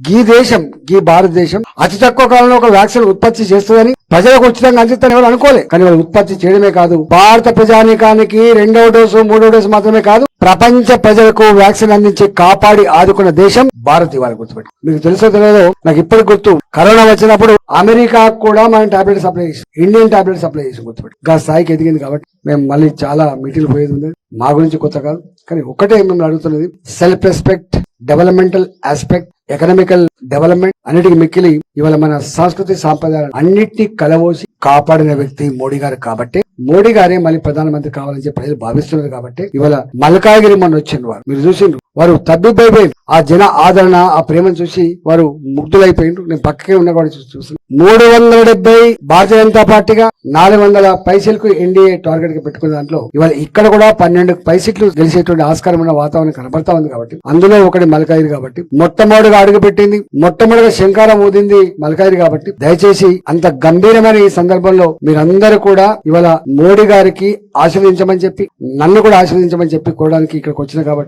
ఈ దేశం ఈ భారతదేశం అతి తక్కువ కాలంలో ఒక వ్యాక్సిన్ ఉత్పత్తి చేస్తుందని ప్రజలకు ఉచితంగా అందిస్తాను ఎవరు అనుకోలే. కానీ వాళ్ళు ఉత్పత్తి చేయడమే కాదు భారత ప్రజానీకానికి రెండవ డోసు మూడవ డోసు మాత్రమే కాదు ప్రపంచ ప్రజలకు వ్యాక్సిన్ అందించి కాపాడి ఆదుకున్న దేశం భారత్ ఇవాళ గుర్తుపెట్టి. మీకు తెలుసో తెలియదో నాకు ఇప్పటికి గుర్తు కరోనా వచ్చినప్పుడు అమెరికా కూడా మనం టాబ్లెట్ సప్లై చేసి ఇండియన్ టాబ్లెట్ సప్లై చేసి గుర్తుపెట్టి. గా స్థాయికి ఎదిగింది కాబట్టి మేము మళ్ళీ చాలా మీటింగ్లు పోయేది ఉంది. మా గురించి కొత్త కాదు. కానీ ఒకటే మిమ్మల్ని అడుగుతున్నది self respect developmental aspect economical development అన్నిటికి మిక్కిలి ఇవాళ మన సంస్కృతి సాంప్రదాయాలు అన్నిటినీ కలవోసి కాపాడిన వ్యక్తి మోడీ గారు కాబట్టి మోడీ గారే మళ్ళీ ప్రధానమంత్రి కావాలని చెప్పి ప్రజలు భావిస్తున్నారు కాబట్టి ఇవాళ మల్కాగిరి మొన్న వచ్చిన వారు. మీరు చూసిండ్రు. వారు తబ్బిబ్బైపోయింది ఆ జన ఆదరణ ఆ ప్రేమను చూసి వారు ముగ్ధులైపోయిండ్రు. నేను పక్కకే ఉన్న కూడా చూసి చూస్తున్నాను మూడు వందల డెబ్బై భారతీయ జనతా పార్టీగా నాలుగు వందల పైసలకు ఎన్డీఏ టార్గెట్గా పెట్టుకున్న దాంట్లో ఇవాళ ఇక్కడ కూడా పన్నెండు పైసలు గెలిచేటువంటి ఆస్కారం ఉన్న వాతావరణం కనబడతా ఉంది కాబట్టి అందులో ఒకటి మల్కాయిరి కాబట్టి మొట్టమొదటిగా అడుగు పెట్టింది మొట్టమొదటిగా శంకారం ఊదింది మల్కాయిరి కాబట్టి. దయచేసి అంత గంభీరమైన ఈ సందర్భంలో మీరందరూ కూడా ఇవాళ మోడీ గారికి ఆశీర్వదించమని చెప్పి నన్ను కూడా ఆశీర్వదించమని చెప్పి కోవడానికి ఇక్కడికి వచ్చిన కాబట్టి